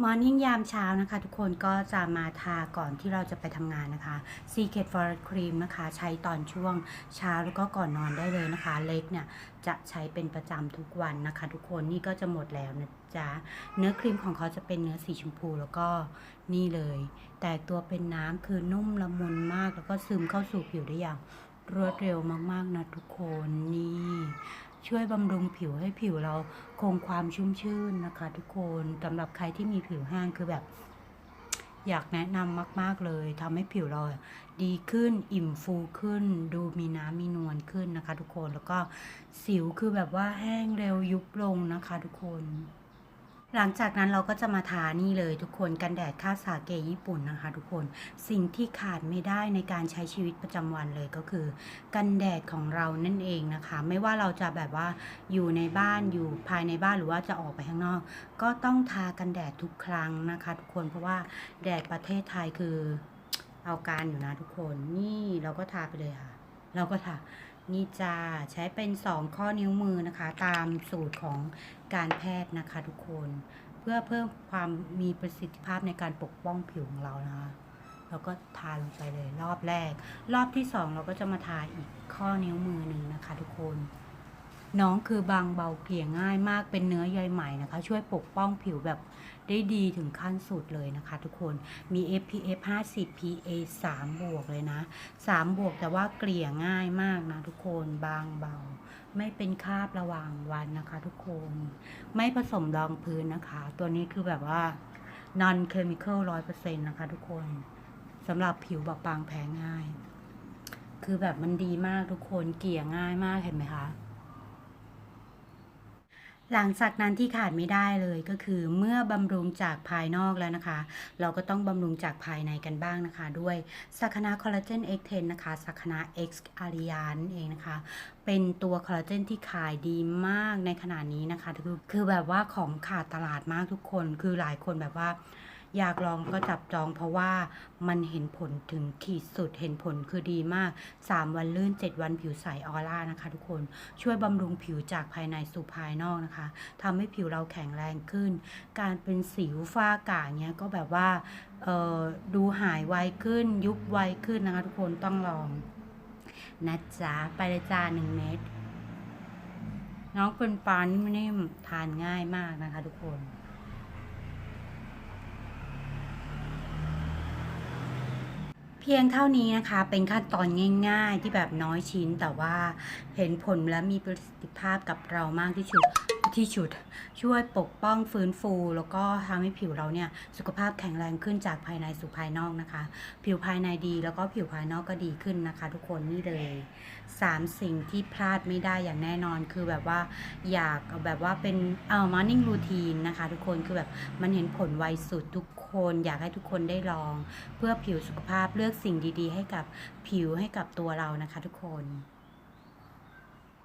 มอร์นิ่งยามเช้านะคะ ทุกคนก็จะมาทาก่อนที่เราจะไปทำงานนะคะ Secret for Cream นะคะ ใช้ตอนช่วงเช้าแล้วก็ก่อนนอนได้เลยนะคะ เล็กเนี่ยจะใช้เป็นประจำทุกวันนะคะ ทุกคนนี่ก็จะหมดแล้วนะจ๊ะ เนื้อครีมของเขาจะเป็นเนื้อสีชมพูแล้วก็นี่เลย แต่ตัวเป็นน้ำคือนุ่มละมุนมาก แล้วก็ซึมเข้าสู่ผิวได้อย่างรวดเร็วมากๆนะทุกคนนี่ ช่วยบำรุงผิวให้ผิวเราคงความชุ่มชื่นนะคะ ทุกคนสำหรับใครที่มีผิวแห้งคือแบบ อยากแนะนำมาก ๆ เลยทำให้ผิวเราดีขึ้นอิ่มฟูขึ้น ดูมีน้ำมีนวลขึ้นนะคะ ทุกคนแล้วก็สิวคือแบบว่าแห้งเร็วยุบลงนะคะ ทุกคน หลังจากนั้นเราก็จะมาทานี่เลยทุกคนกันแดดค่าสาเกญี่ปุ่นนะคะ ทุกคนสิ่งที่ขาดไม่ได้ในการใช้ชีวิตประจำวันเลยก็คือ กันแดดของเรานั่นเองนะคะ ไม่ว่าเราจะแบบว่าอยู่ในบ้านอยู่ภายในบ้านหรือว่าจะออกไปข้างนอก ก็ต้องทากันแดดทุกครั้งนะคะ ทุกคนเพราะว่าแดดประเทศไทยคือเอาการอยู่นะทุกคนนี่เราก็ทาไปเลยค่ะ เราก็ทา นี่จ้าใช้เป็น 2 ข้อนิ้วมือนะคะ ตามสูตรของการแพทย์นะคะทุกคน เพื่อเพิ่มความมีประสิทธิภาพในการปกป้องผิวของเรานะคะเราก็ทาลงไปเลยรอบแรก รอบที่สองเราก็จะมาทาอีกข้อนิ้วมือหนึ่งนะคะทุกคน น้องคือบางเบาเกลี่ยง่ายมากเป็นเนื้อใยใหม่นะคะ ช่วยปกป้องผิวแบบได้ดีถึงขั้นสุดเลยนะคะ ทุกคนมี SPF 50 PA 3 บวกเลยนะ 3 บวกแต่ว่าเกลี่ยง่ายมากนะทุกคนบางเบา ไม่เป็นคราบระหว่างวันนะคะ ทุกคน ไม่ผสมรองพื้นนะคะ ตัวนี้คือแบบว่า non chemical 100%นะคะทุกคนสำหรับผิวแบบบางแพ้ง่าย คือแบบมันดีมากทุกคนเกลี่ยง่ายมากเห็นไหมคะ หลังจากนั้นที่ขาดไม่ได้เลยก็คือเมื่อบำรุงจากภายนอกแล้วนะคะ เราก็ต้องบำรุงจากภายในกันบ้างนะคะ ด้วยสักนาคอลลาเจน X10 นะคะสักนา X อาริยานเองนะคะ เป็นตัวคอลลาเจนที่ขายดีมากในขณะนี้นะคะ คือคือแบบว่าของขาดตลาดมากทุกคน คือหลายคนแบบว่า อยากลองก็จับจองเพราะว่ามันเห็นผลถึงขีดสุดเห็นผลคือดีมาก 3 วันลื่น 7 วันผิวใสออร่านะคะ ทุกคนช่วยบำรุงผิวจากภายในสู่ภายนอกนะคะทำให้ผิวเราแข็งแรงขึ้น การเป็นสิวฝ้ากระเนี้ยก็แบบว่าดูหายไวขึ้น ยุบไวขึ้นนะคะ ทุกคนต้องลองนะจ๊ะไปเลยจ้าหนึ่งเม็ดน้องเป็นปลานิ่มๆทานง่ายมากนะคะ ทุกคน เพียงเท่านี้นะคะเป็นขั้นตอนง่าย ๆ ที่แบบน้อยชิ้นแต่ว่าเห็นผลและมีประสิทธิภาพกับเรามากที่สุด ที่สุดช่วยปกป้องฟื้นฟู แล้วก็ทำให้ผิวเราเนี่ยสุขภาพแข็งแรงขึ้นจากภายในสู่ภายนอกนะคะ ผิวภายในดีแล้วก็ผิวภายนอกก็ดีขึ้นนะคะ ทุกคนนี่เลยสามสิ่งที่พลาดไม่ได้อย่างแน่นอนคือแบบว่าอยากแบบว่าเป็นเอ่อ morning routine นะคะ ทุกคนคือแบบมันเห็นผลไวสุดทุกคนอยากให้ทุกคนได้ลอง เพื่อผิวสุขภาพเลือกสิ่งดีๆ ให้กับผิวให้กับตัวเรานะคะ ทุกคน